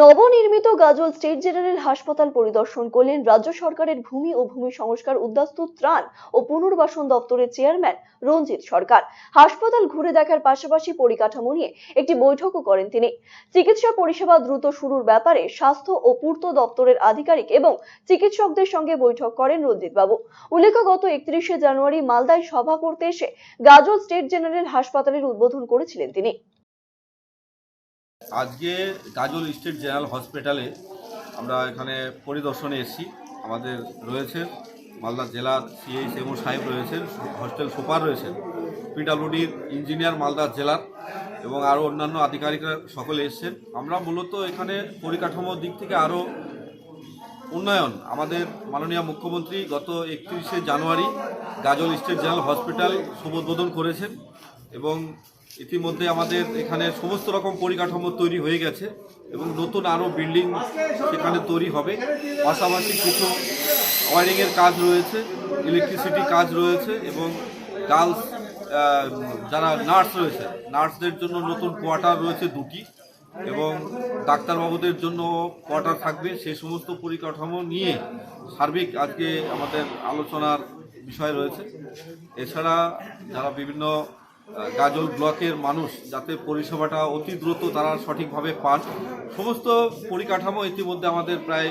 নবনির্মিত গাজল state general হাসপাতাল পরিদর্শন করলেন রাজ্য সরকারের ভূমি ও ভূমি সংস্কার উদ্যাস্তু ত্রাণ ও পুনর্বাসন দপ্তরের চেয়ারম্যান রঞ্জিত সরকার। হাসপাতাল ঘুরে দেখার পাশাপাশি পরিকাঠামো নিয়ে একটি বৈঠকও করেন তিনি। চিকিৎসা পরিষেবা দ্রুত শুরুর ব্যাপারে স্বাস্থ্য ও পূর্ত দপ্তরের আধিকারিক এবং চিকিৎসকদের সঙ্গে বৈঠক করেন রঞ্জিত বাবু উল্লেখ্য, গত একত্রিশে জানুয়ারি মালদায় সভা করতে এসে গাজল স্টেট জেনারেল হাসপাতালের উদ্বোধন করেছিলেন তিনি। আজকে গাজল স্টেট জেনারেল হসপিটালে আমরা এখানে পরিদর্শনে এসেছি। আমাদের রয়েছেন মালদা জেলার সিএইচ এমও সাহেব রয়েছেন, হস্টেল সুপার রয়েছেন, পিডাব্লিউডির ইঞ্জিনিয়ার মালদা জেলার এবং আরও অন্যান্য আধিকারিকরা সকলে এসেছেন। আমরা মূলত এখানে পরিকাঠামোর দিক থেকে আরও উন্নয়ন, আমাদের মাননীয় মুখ্যমন্ত্রী গত একত্রিশে জানুয়ারি গাজল স্টেট জেনারেল হসপিটাল শুভোদ্বোধন করেছেন এবং ইতিমধ্যে আমাদের এখানে সমস্ত রকম পরিকাঠামো তৈরি হয়ে গেছে এবং নতুন আরও বিল্ডিং সেখানে তৈরি হবে। পাশাপাশি কিছু ওয়ারিংয়ের কাজ রয়েছে ইলেকট্রিসিটি কাজ রয়েছে এবং গার্লস যারা নার্স রয়েছে নার্সদের জন্য নতুন কোয়ার্টার রয়েছে দুটি এবং ডাক্তারবাবুদের জন্য কোয়ার্টার থাকবে। সেই সমস্ত পরিকাঠামো নিয়ে সার্বিক আজকে আমাদের আলোচনার বিষয় রয়েছে। এছাড়া যারা বিভিন্ন গাজল ব্লকের মানুষ যাতে পরিষেবাটা অতি দ্রুত তারা সঠিকভাবে পান। সমস্ত পরিকাঠামো ইতিমধ্যে আমাদের প্রায়